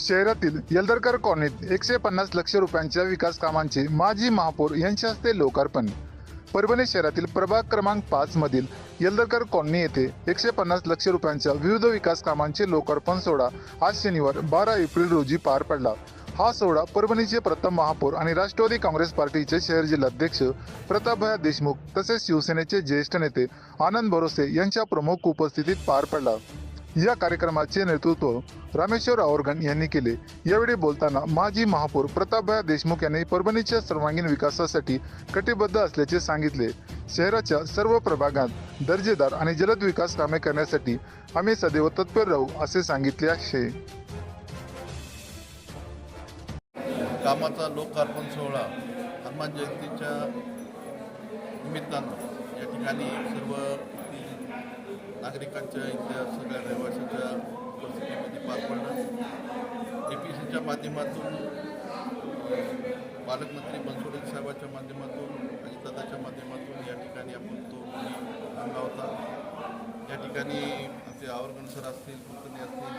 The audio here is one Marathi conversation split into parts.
शहरातील यलदरकर कॉलनीत एकशे पन्नास लक्ष रुपयांच्या विकास कामांचे माजी महापौर यांच्या हस्ते लोकार्पण. परभणी शहरातील प्रभाग क्रमांक पाच मधील यलदरकर कॉलनी येथे एकशे पन्नास लक्ष रुपयांच्या विविध विकास कामांचे लोकार्पण सोहळा आज शनिवार बारा एप्रिल रोजी पार पडला. हा सोहळा परभणीचे प्रथम महापौर आणि राष्ट्रवादी काँग्रेस पार्टीचे शहर जिल्हाध्यक्ष प्रतापभया देशमुख तसेच शिवसेनेचे ज्येष्ठ नेते आनंद भरोसे यांच्या प्रमुख उपस्थितीत पार पडला. या कार्यक्रमाचे नेतृत्व रामेश्वर आवरगण यांनी केले. यावेळी बोलताना माजी महापौर प्रतापभया देशमुख यांनी परभणीच्या सर्वांगीण विकासासाठी कटिबद्ध असल्याचे सांगितले. शहराच्या सर्व प्रभागात दर्जेदार आणि जलद विकास कामे करण्यासाठी आम्ही सदैव तत्पर राहू असे सांगितले आहे. कामाचा लोकार्पण सोहळा हनुमान जयंतीच्या निमित्तानं या ठिकाणी सर्व नागरिकांच्या इथल्या सगळ्या रहिवाशांच्या परिस्थितीमध्ये पार पडणं ए पी सीच्या माध्यमातून पालकमंत्री बनसोडे साहेबाच्या माध्यमातून अजितदादाच्या माध्यमातून या ठिकाणी आपण तो आणला होता. या ठिकाणी आमचे आवर्गण सर असतील कुलकर्णी असतील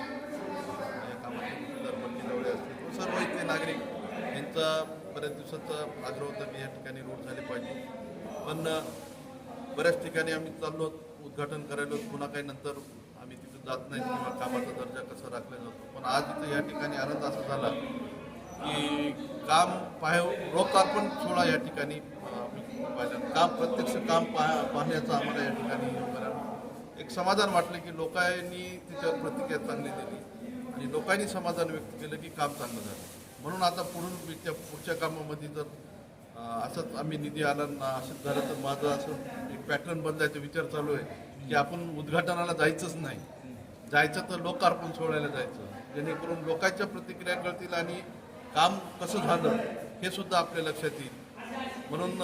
या कामाचे दरबंदी बंडीजवळे असतील सर्व इथले नागरिक यांचा बऱ्याच दिवसाचा आग्रह होता की या ठिकाणी रोड झाले पाहिजे. पण बऱ्याच ठिकाणी आम्ही चाललो उद्घाटन करायला पुन्हा काही नंतर आम्ही तिथं जात नाही किंवा कामाचा दर्जा कसा राखला जातो. पण आज इथं या ठिकाणी आनंद असा झाला की काम पाह रोगार्पण सोहळा या ठिकाणी पाहिलं. काम प्रत्यक्ष काम पाह पाहण्याचं आम्हाला या ठिकाणी एक समाधान वाटलं की लोकांनी तिच्यावर प्रतिक्रिया चांगली दिली आणि लोकांनी समाधान व्यक्त केलं की काम चांगलं झालं. म्हणून आता पुढून त्या पुढच्या कामामध्ये जर असंच आम्ही निधी आला ना असंच झालं तर माझं असं एक पॅटर्न बदलायचा विचार चालू आहे की आपण उद्घाटनाला जायचंच नाही. जायचं तर लोकार्पण सोडायला जायचं. जेणेकरून लोकांच्या प्रतिक्रिया कळतील आणि काम कसं झालं हे सुद्धा आपल्या लक्षात येईल. म्हणून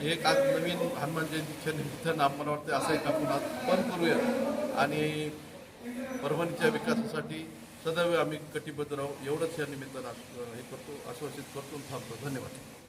हे एक आज नवीन हनुमान जयंतीच्या निमित्तानं आम्हाला वाटतं असं एक आपण आज पण करूया. आणि परभणीच्या विकासासाठी सदैव आम्ही कटिबद्ध राहू. एवढंच या निमित्तानं हे करतो आश्वासित करतो थांबतो. धन्यवाद.